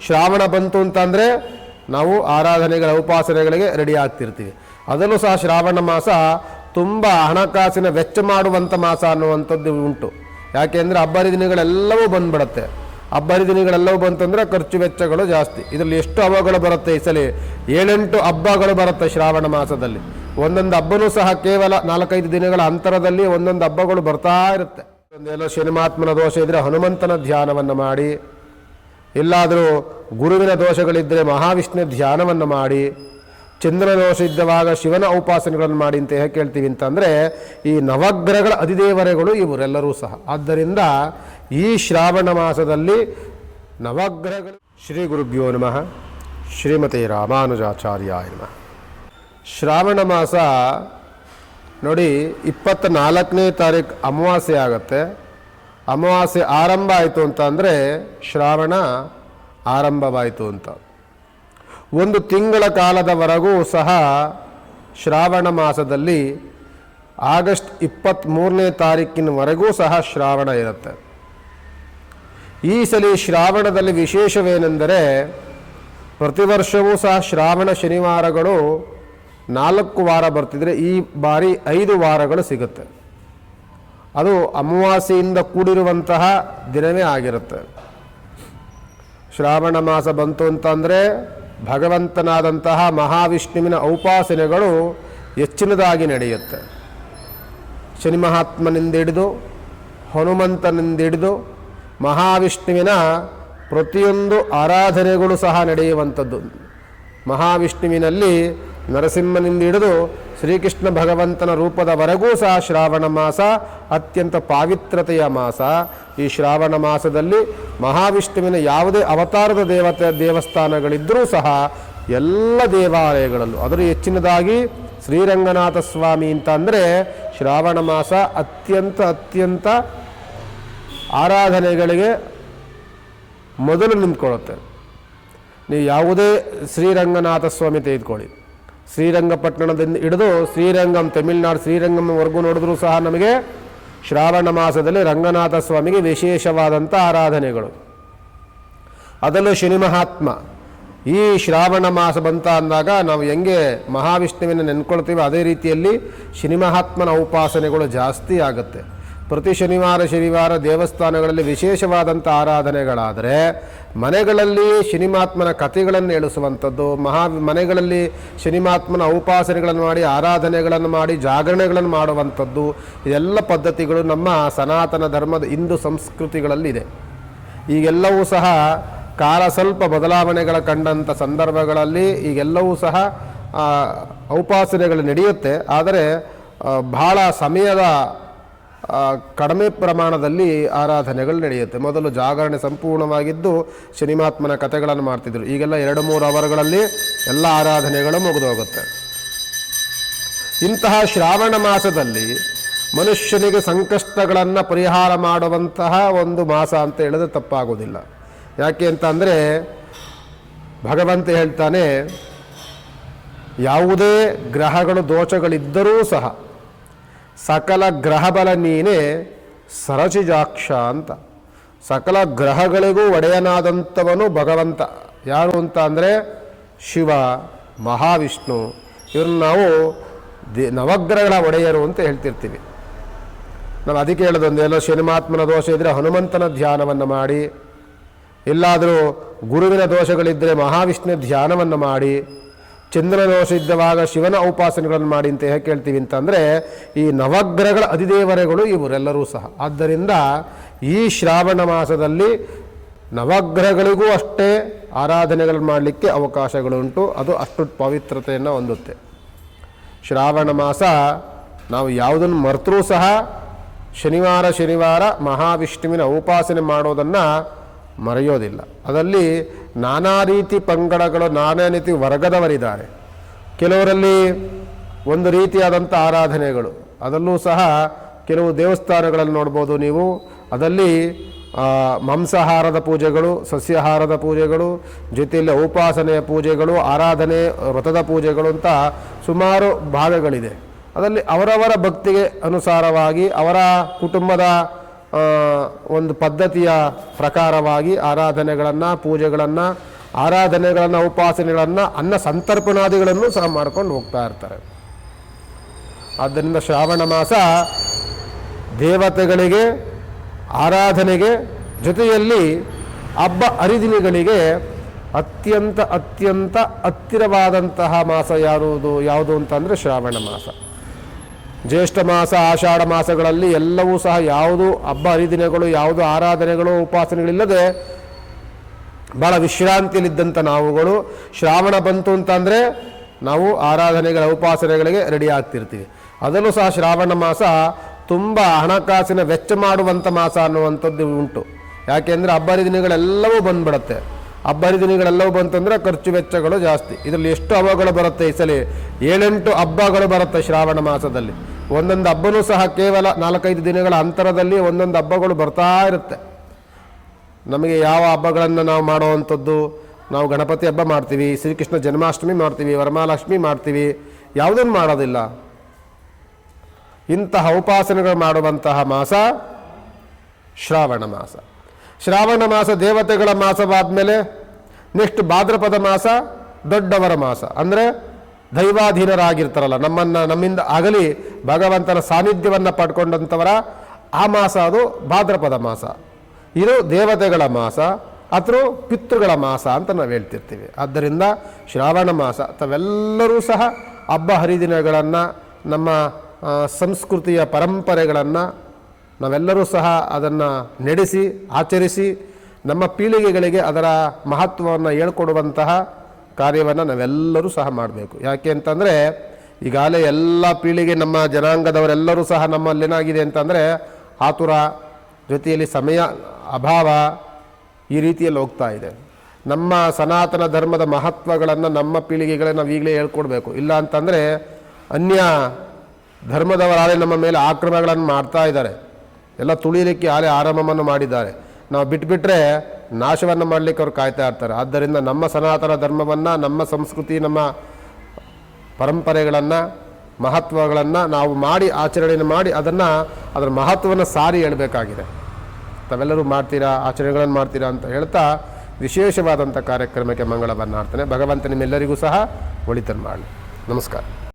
ಶ್ರಾವಣ ಬಂತು ಅಂತಂದರೆ ನಾವು ಆರಾಧನೆಗಳ ಉಪಾಸನೆಗಳಿಗೆ ರೆಡಿ ಆಗ್ತಿರ್ತೀವಿ. ಅದರಲ್ಲೂ ಸಹ ಶ್ರಾವಣ ಮಾಸ ತುಂಬ ಹಣಕಾಸಿನ ವೆಚ್ಚ ಮಾಡುವಂಥ ಮಾಸ ಅನ್ನುವಂಥದ್ದು ಉಂಟು. ಯಾಕೆಂದರೆ ಹಬ್ಬ ಹರಿದಿನಗಳೆಲ್ಲವೂ ಬಂದ್ಬಿಡುತ್ತೆ. ಹಬ್ಬ ಹರಿದಿನಗಳೆಲ್ಲವೂ ಬಂತಂದರೆ ಖರ್ಚು ವೆಚ್ಚಗಳು ಜಾಸ್ತಿ. ಇದರಲ್ಲಿ ಎಷ್ಟು ಹಬ್ಬಗಳು ಬರುತ್ತೆ ಈ ಸಲ? ಏಳೆಂಟು ಹಬ್ಬಗಳು ಬರುತ್ತೆ ಶ್ರಾವಣ ಮಾಸದಲ್ಲಿ. ಒಂದೊಂದು ಹಬ್ಬನೂ ಸಹ ಕೇವಲ ನಾಲ್ಕೈದು ದಿನಗಳ ಅಂತರದಲ್ಲಿ ಒಂದೊಂದು ಹಬ್ಬಗಳು ಬರ್ತಾ ಇರುತ್ತೆ. ಒಂದೆಲ್ಲ ಶನಿಮಾತ್ಮನ ದೋಷ ಇದ್ದರೆ ಹನುಮಂತನ ಧ್ಯಾನವನ್ನು ಮಾಡಿ ಎಲ್ಲಾದರೂ ಗುರುವಿನ ದೋಷಗಳಿದ್ದರೆ ಮಹಾವಿಷ್ಣು ಧ್ಯಾನವನ್ನು ಮಾಡಿ, ಚಂದ್ರನ ದೋಷ ಇದ್ದವಾಗ ಶಿವನ ಉಪಾಸನೆಗಳನ್ನು ಮಾಡಿ ಅಂತ ಹೇಗೆ ಕೇಳ್ತೀವಿ ಅಂತಂದರೆ, ಈ ನವಗ್ರಹಗಳ ಅಧಿದೇವರೆಗಳು ಇವರೆಲ್ಲರೂ ಸಹ. ಆದ್ದರಿಂದ ಈ ಶ್ರಾವಣ ಮಾಸದಲ್ಲಿ ನವಗ್ರಹಗಳು ಶ್ರೀ ಗುರುಭ್ಯೋ ನಮಃ, ಶ್ರೀಮತಿ ರಾಮಾನುಜಾಚಾರ್ಯ ನಮಃ. ಶ್ರಾವಣ ಮಾಸ ನೋಡಿ ಇಪ್ಪತ್ತ ನಾಲ್ಕನೇ ತಾರೀಕು ಅಮಾವಾಸ್ಯೆ ಆಗುತ್ತೆ. ಅಮಾವಾಸ್ಯೆ ಆರಂಭ ಆಯಿತು ಅಂತ ಅಂದರೆ ಶ್ರಾವಣ ಆರಂಭವಾಯಿತು ಅಂತ. ಒಂದು ತಿಂಗಳ ಕಾಲದವರೆಗೂ ಸಹ ಶ್ರಾವಣ ಮಾಸದಲ್ಲಿ ಆಗಸ್ಟ್ ಇಪ್ಪತ್ತ್ಮೂರನೇ ತಾರೀಕಿನವರೆಗೂ ಸಹ ಶ್ರಾವಣ ಇರುತ್ತೆ. ಈ ಸಲ ಶ್ರಾವಣದಲ್ಲಿ ವಿಶೇಷವೇನೆಂದರೆ ಪ್ರತಿ ವರ್ಷವೂ ಸಹ ಶ್ರಾವಣ ಶನಿವಾರಗಳು ನಾಲ್ಕು ವಾರ ಬರ್ತಿದ್ರೆ ಈ ಬಾರಿ ಐದು ವಾರಗಳು ಸಿಗುತ್ತೆ. ಅದು ಅಮಾವಾಸ್ಯೆಯಿಂದ ಕೂಡಿರುವಂತಹ ದಿನವೇ ಆಗಿರುತ್ತೆ. ಶ್ರಾವಣ ಮಾಸ ಬಂತು ಅಂತಂದರೆ ಭಗವಂತನಾದಂತಹ ಮಹಾವಿಷ್ಣುವಿನ ಔಪಾಸನೆಗಳು ಹೆಚ್ಚಿನದಾಗಿ ನಡೆಯುತ್ತೆ. ಶನಿ ಮಹಾತ್ಮನಿಂದ ಹಿಡಿದು ಹನುಮಂತನಿಂದ ಹಿಡಿದು ಮಹಾವಿಷ್ಣುವಿನ ಪ್ರತಿಯೊಂದು ಆರಾಧನೆಗಳು ಸಹ ನಡೆಯುವಂಥದ್ದು. ಮಹಾವಿಷ್ಣುವಿನಲ್ಲಿ ನರಸಿಂಹನಿಂದ ಹಿಡಿದು ಶ್ರೀಕೃಷ್ಣ ಭಗವಂತನ ರೂಪದವರೆಗೂ ಸಹ ಶ್ರಾವಣ ಮಾಸ ಅತ್ಯಂತ ಪಾವಿತ್ರತೆಯ ಮಾಸ. ಈ ಶ್ರಾವಣ ಮಾಸದಲ್ಲಿ ಮಹಾವಿಷ್ಣುವಿನ ಯಾವುದೇ ಅವತಾರದ ದೇವತೆ ದೇವಸ್ಥಾನಗಳಿದ್ದರೂ ಸಹ ಎಲ್ಲ ದೇವಾಲಯಗಳಲ್ಲೂ, ಅದರ ಹೆಚ್ಚಿನದಾಗಿ ಶ್ರೀರಂಗನಾಥ ಸ್ವಾಮಿ ಅಂತ ಅಂದರೆ ಶ್ರಾವಣ ಮಾಸ ಅತ್ಯಂತ ಅತ್ಯಂತ ಆರಾಧನೆಗಳಿಗೆ ಮೊದಲು ನಿಂತ್ಕೊಳ್ಳುತ್ತೆ. ನೀವು ಯಾವುದೇ ಶ್ರೀರಂಗನಾಥ ಸ್ವಾಮಿ ತೆಗೆದುಕೊಳ್ಳಿ. ಶ್ರೀರಂಗಪಟ್ಟಣದಿಂದ ಹಿಡಿದು ಶ್ರೀರಂಗಂ, ತಮಿಳ್ನಾಡು ಶ್ರೀರಂಗಂವರೆಗೂ ನೋಡಿದ್ರೂ ಸಹ ನಮಗೆ ಶ್ರಾವಣ ಮಾಸದಲ್ಲಿ ರಂಗನಾಥ ಸ್ವಾಮಿಗೆ ವಿಶೇಷವಾದಂಥ ಆರಾಧನೆಗಳು. ಅದರಲ್ಲೂ ಶನಿ ಮಹಾತ್ಮ. ಈ ಶ್ರಾವಣ ಮಾಸ ಬಂತ ಅಂದಾಗ ನಾವು ಹೆಂಗೆ ಮಹಾವಿಷ್ಣುವಿನ ನೆನ್ಕೊಳ್ತೀವಿ ಅದೇ ರೀತಿಯಲ್ಲಿ ಶನಿ ಮಹಾತ್ಮನ ಉಪಾಸನೆಗಳು ಜಾಸ್ತಿ ಆಗುತ್ತೆ. ಪ್ರತಿ ಶನಿವಾರ ಶನಿವಾರ ದೇವಸ್ಥಾನಗಳಲ್ಲಿ ವಿಶೇಷವಾದಂಥ ಆರಾಧನೆಗಳಾದರೆ ಮನೆಗಳಲ್ಲಿ ಶನಿಮಾತ್ಮನ ಕಥೆಗಳನ್ನು ಹೇಳಿಸುವಂಥದ್ದು, ಮಹಾ ಮನೆಗಳಲ್ಲಿ ಶನಿಮಾತ್ಮನ ಉಪಾಸನೆಗಳನ್ನು ಮಾಡಿ, ಆರಾಧನೆಗಳನ್ನು ಮಾಡಿ, ಜಾಗರಣೆಗಳನ್ನು ಮಾಡುವಂಥದ್ದು, ಇದೆಲ್ಲ ಪದ್ಧತಿಗಳು ನಮ್ಮ ಸನಾತನ ಧರ್ಮದ ಹಿಂದೂ ಸಂಸ್ಕೃತಿಗಳಲ್ಲಿದೆ ಈಗೆಲ್ಲವೂ ಸಹ ಕಾಲ ಸ್ವಲ್ಪ ಬದಲಾವಣೆಗಳ ಕಂಡಂಥ ಸಂದರ್ಭಗಳಲ್ಲಿ ಈಗೆಲ್ಲವೂ ಸಹ ಔಪಾಸನೆಗಳು ನಡೆಯುತ್ತೆ. ಆದರೆ ಬಹಳ ಸಮಯದ ಕಡಿಮೆ ಪ್ರಮಾಣದಲ್ಲಿ ಆರಾಧನೆಗಳು ನಡೆಯುತ್ತೆ. ಮೊದಲು ಜಾಗರಣೆ ಸಂಪೂರ್ಣವಾಗಿದ್ದು ಶನಿಮಾತ್ಮನ ಕಥೆಗಳನ್ನು ಮಾಡ್ತಿದ್ರು. ಈಗೆಲ್ಲ ಎರಡು ಮೂರು ಅವರ್ಗಳಲ್ಲಿ ಎಲ್ಲ ಆರಾಧನೆಗಳು ಮುಗಿದೋಗುತ್ತೆ. ಇಂತಹ ಶ್ರಾವಣ ಮಾಸದಲ್ಲಿ ಮನುಷ್ಯನಿಗೆ ಸಂಕಷ್ಟಗಳನ್ನು ಪರಿಹಾರ ಮಾಡುವಂತಹ ಒಂದು ಮಾಸ ಅಂತ ಹೇಳಿದ್ರೆ ತಪ್ಪಾಗೋದಿಲ್ಲ ಯಾಕೆ ಅಂತ ಅಂದರೆ ಭಗವಂತ ಹೇಳ್ತಾನೆ, ಯಾವುದೇ ಗ್ರಹಗಳು ದೋಷಗಳಿದ್ದರೂ ಸಹ ಸಕಲ ಗ್ರಹಬಲ ನೀನೇ ಸರಸಿಜಾಕ್ಷ ಅಂತ. ಸಕಲ ಗ್ರಹಗಳಿಗೂ ಒಡೆಯನಾದಂಥವನು ಭಗವಂತ. ಯಾರು ಅಂತ ಅಂದರೆ ಶಿವ, ಮಹಾವಿಷ್ಣು. ಇವ್ರನ್ನ ನಾವು ದಿ ನವಗ್ರಹಗಳ ಒಡೆಯರು ಅಂತ ಹೇಳ್ತಿರ್ತೀವಿ. ನಾವು ಅದಕ್ಕೆ ಹೇಳೋದೊಂದು, ಎಲ್ಲೋ ಶನಿಮಾತ್ಮನ ದೋಷ ಇದ್ದರೆ ಹನುಮಂತನ ಧ್ಯಾನವನ್ನು ಮಾಡಿ ಎಲ್ಲಾದರೂ ಗುರುವಿನ ದೋಷಗಳಿದ್ದರೆ ಮಹಾವಿಷ್ಣು ಧ್ಯಾನವನ್ನು ಮಾಡಿ ಚಂದ್ರನ ದೋಷ ಇದ್ದವಾಗ ಶಿವನ ಉಪಾಸನೆಗಳನ್ನು ಮಾಡಿ ಅಂತ ಹೇಗೆ ಕೇಳ್ತೀವಿ ಅಂತಂದರೆ, ಈ ನವಗ್ರಹಗಳ ಅಧಿದೇವರೆಗಳು ಇವರೆಲ್ಲರೂ ಸಹ. ಆದ್ದರಿಂದ ಈ ಶ್ರಾವಣ ಮಾಸದಲ್ಲಿ ನವಗ್ರಹಗಳಿಗೂ ಅಷ್ಟೇ ಆರಾಧನೆಗಳನ್ನು ಮಾಡಲಿಕ್ಕೆ ಅವಕಾಶಗಳುಂಟು. ಅದು ಅಷ್ಟು ಪವಿತ್ರತೆಯನ್ನು ಹೊಂದುತ್ತೆ. ಶ್ರಾವಣ ಮಾಸ ನಾವು ಯಾವುದನ್ನು ಮರೆತರೂ ಸಹ ಶನಿವಾರ ಶನಿವಾರ ಮಹಾವಿಷ್ಣುವಿನ ಉಪಾಸನೆ ಮಾಡೋದನ್ನು ಮರೆಯೋದಿಲ್ಲ. ಅದರಲ್ಲಿ ನಾನಾ ರೀತಿ ಪಂಗಡಗಳು, ನಾನಾ ರೀತಿ ವರ್ಗದವರಿದ್ದಾರೆ. ಕೆಲವರಲ್ಲಿ ಒಂದು ರೀತಿಯಾದಂಥ ಆರಾಧನೆಗಳು. ಅದರಲ್ಲೂ ಸಹ ಕೆಲವು ದೇವಸ್ಥಾನಗಳಲ್ಲಿ ನೋಡ್ಬೋದು ನೀವು. ಅದರಲ್ಲಿ ಮಾಂಸಾಹಾರದ ಪೂಜೆಗಳು, ಸಸ್ಯಾಹಾರದ ಪೂಜೆಗಳು, ಜೊತೆಯಲ್ಲಿ ಉಪಾಸನೆಯ ಪೂಜೆಗಳು, ಆರಾಧನೆ, ವ್ರತದ ಪೂಜೆಗಳು ಅಂತ ಸುಮಾರು ಭಾಗಗಳಿದೆ. ಅದರಲ್ಲಿ ಅವರವರ ಭಕ್ತಿಗೆ ಅನುಸಾರವಾಗಿ ಅವರ ಕುಟುಂಬದ ಒಂದು ಪದ್ಧತಿಯ ಪ್ರಕಾರವಾಗಿ ಆರಾಧನೆಗಳನ್ನು, ಪೂಜೆಗಳನ್ನು, ಆರಾಧನೆಗಳನ್ನು, ಉಪಾಸನೆಗಳನ್ನು, ಅನ್ನ ಸಂತರ್ಪಣಾದಿಗಳನ್ನು ಸಹ ಮಾಡ್ಕೊಂಡು ಹೋಗ್ತಾ ಇರ್ತಾರೆ. ಆದ್ದರಿಂದ ಶ್ರಾವಣ ಮಾಸ ದೇವತೆಗಳಿಗೆ, ಆರಾಧನೆಗೆ, ಜೊತೆಯಲ್ಲಿ ಹಬ್ಬ ಹರಿದಿನಗಳಿಗೆ ಅತ್ಯಂತ ಅತ್ಯಂತ ಹತ್ತಿರವಾದಂತಹ ಮಾಸ ಯಾವುದು ಯಾವುದು ಅಂತಂದರೆ ಶ್ರಾವಣ ಮಾಸ. ಜ್ಯೇಷ್ಠ ಮಾಸ, ಆಷಾಢ ಮಾಸಗಳಲ್ಲಿ ಎಲ್ಲವೂ ಸಹ ಯಾವುದು ಹಬ್ಬ, ಹರಿದಿನಗಳು, ಯಾವುದು ಆರಾಧನೆಗಳು, ಉಪಾಸನೆಗಳಿಲ್ಲದೆ ಭಾಳ ವಿಶ್ರಾಂತಿಯಲ್ಲಿದ್ದಂಥ ನಾವುಗಳು. ಶ್ರಾವಣ ಬಂತು ಅಂತಂದರೆ ನಾವು ಆರಾಧನೆಗಳ, ಉಪಾಸನೆಗಳಿಗೆ ರೆಡಿ ಆಗ್ತಿರ್ತೀವಿ. ಅದರಲ್ಲೂ ಸಹ ಶ್ರಾವಣ ಮಾಸ ತುಂಬ ಹಣಕಾಸಿನ ವೆಚ್ಚ ಮಾಡುವಂಥ ಮಾಸ ಅನ್ನುವಂಥದ್ದು ಉಂಟು. ಯಾಕೆಂದರೆ ಹಬ್ಬ, ಹರಿದಿನಗಳೆಲ್ಲವೂ ಬಂದ್ಬಿಡುತ್ತೆ. ಹಬ್ಬ, ಹರಿದಿನಗಳೆಲ್ಲವೂ ಬಂತಂದರೆ ಖರ್ಚು ವೆಚ್ಚಗಳು ಜಾಸ್ತಿ. ಇದರಲ್ಲಿ ಎಷ್ಟು ಹಬ್ಬಗಳು ಬರುತ್ತೆ ಈ ಸಲ? ಏಳೆಂಟು ಹಬ್ಬಗಳು ಬರುತ್ತೆ ಶ್ರಾವಣ ಮಾಸದಲ್ಲಿ. ಒಂದೊಂದು ಹಬ್ಬನೂ ಸಹ ಕೇವಲ ನಾಲ್ಕೈದು ದಿನಗಳ ಅಂತರದಲ್ಲಿ ಒಂದೊಂದು ಹಬ್ಬಗಳು ಬರ್ತಾ ಇರುತ್ತೆ. ನಮಗೆ ಯಾವ ಹಬ್ಬಗಳನ್ನು ನಾವು ಮಾಡುವಂಥದ್ದು, ನಾವು ಗಣಪತಿ ಹಬ್ಬ ಮಾಡ್ತೀವಿ, ಶ್ರೀಕೃಷ್ಣ ಜನ್ಮಾಷ್ಟಮಿ ಮಾಡ್ತೀವಿ, ವರಮಹಾಲಕ್ಷ್ಮಿ ಮಾಡ್ತೀವಿ, ಯಾವುದನ್ನು ಮಾಡೋದಿಲ್ಲ. ಇಂತಹ ಉಪಾಸನೆಗಳು ಮಾಡುವಂತಹ ಮಾಸ ಶ್ರಾವಣ ಮಾಸ. ಶ್ರಾವಣ ಮಾಸ ದೇವತೆಗಳ ಮಾಸವಾದ ಮೇಲೆ ನೆಕ್ಸ್ಟ್ ಭಾದ್ರಪದ ಮಾಸ ದೊಡ್ಡವರ ಮಾಸ. ಅಂದರೆ ದೈವಾಧೀನರಾಗಿರ್ತಾರಲ್ಲ, ನಮ್ಮನ್ನು ನಮ್ಮಿಂದ ಆಗಲಿ ಭಗವಂತನ ಸಾನ್ನಿಧ್ಯವನ್ನು ಪಡ್ಕೊಂಡಂಥವರ ಆ ಮಾಸ ಅದು ಭಾದ್ರಪದ ಮಾಸ. ಇದು ದೇವತೆಗಳ ಮಾಸ ಅಥವಾ ಪಿತೃಗಳ ಮಾಸ ಅಂತ ನಾವು ಹೇಳ್ತಿರ್ತೀವಿ. ಆದ್ದರಿಂದ ಶ್ರಾವಣ ಮಾಸ, ತಾವೆಲ್ಲರೂ ಸಹ ಹಬ್ಬ ಹರಿದಿನಗಳನ್ನು, ನಮ್ಮ ಸಂಸ್ಕೃತಿಯ ಪರಂಪರೆಗಳನ್ನು ನಾವೆಲ್ಲರೂ ಸಹ ಅದನ್ನು ನಡೆಸಿ, ಆಚರಿಸಿ, ನಮ್ಮ ಪೀಳಿಗೆಗಳಿಗೆ ಅದರ ಮಹತ್ವವನ್ನು ಹೇಳ್ಕೊಡುವಂತಹ ಕಾರ್ಯವನ್ನು ನಾವೆಲ್ಲರೂ ಸಹ ಮಾಡಬೇಕು. ಯಾಕೆ ಅಂತಂದರೆ, ಈಗಾಗಲೇ ಎಲ್ಲ ಪೀಳಿಗೆ ನಮ್ಮ ಜನಾಂಗದವರೆಲ್ಲರೂ ಸಹ ನಮ್ಮಲ್ಲೇನಾಗಿದೆ ಅಂತಂದರೆ, ಆತುರ ಜೊತೆಯಲ್ಲಿ ಸಮಯ ಅಭಾವ ಈ ರೀತಿಯಲ್ಲಿ ಹೋಗ್ತಾ ಇದೆ. ನಮ್ಮ ಸನಾತನ ಧರ್ಮದ ಮಹತ್ವಗಳನ್ನು ನಮ್ಮ ಪೀಳಿಗೆಗಳೇ ನಾವು ಈಗಲೇ ಹೇಳ್ಕೊಡ್ಬೇಕು. ಇಲ್ಲ ಅಂತಂದರೆ, ಅನ್ಯ ಧರ್ಮದವರಾಲೆ ನಮ್ಮ ಮೇಲೆ ಆಕ್ರಮಣಗಳನ್ನು ಮಾಡ್ತಾ ಇದ್ದಾರೆ. ಎಲ್ಲ ತುಳಿಯಲಿಕ್ಕೆ ಆಲೆ ಆರಂಭವನ್ನು ಮಾಡಿದ್ದಾರೆ. ನಾವು ಬಿಟ್ಬಿಟ್ರೆ ನಾಶವನ್ನು ಮಾಡಲಿಕ್ಕೆ ಅವ್ರು ಕಾಯ್ತಾ ಇರ್ತಾರೆ. ಆದ್ದರಿಂದ ನಮ್ಮ ಸನಾತನ ಧರ್ಮವನ್ನು, ನಮ್ಮ ಸಂಸ್ಕೃತಿ, ನಮ್ಮ ಪರಂಪರೆಗಳನ್ನು, ಮಹತ್ವಗಳನ್ನು ನಾವು ಮಾಡಿ ಆಚರಣೆಯನ್ನು ಮಾಡಿ ಅದನ್ನು ಅದರ ಮಹತ್ವವನ್ನು ಸಾರಿ ಹೇಳಬೇಕಾಗಿದೆ. ತಾವೆಲ್ಲರೂ ಮಾಡ್ತೀರಾ, ಆಚರಣೆಗಳನ್ನು ಮಾಡ್ತೀರಾ ಅಂತ ಹೇಳ್ತಾ ವಿಶೇಷವಾದಂಥ ಕಾರ್ಯಕ್ರಮಕ್ಕೆ ಮಂಗಳವನ್ನು ಆಡ್ತಾನೆ ಭಗವಂತ ನಿಮ್ಮೆಲ್ಲರಿಗೂ ಸಹ ಒಳಿತನ್ನು ಮಾಡಲಿ. ನಮಸ್ಕಾರ.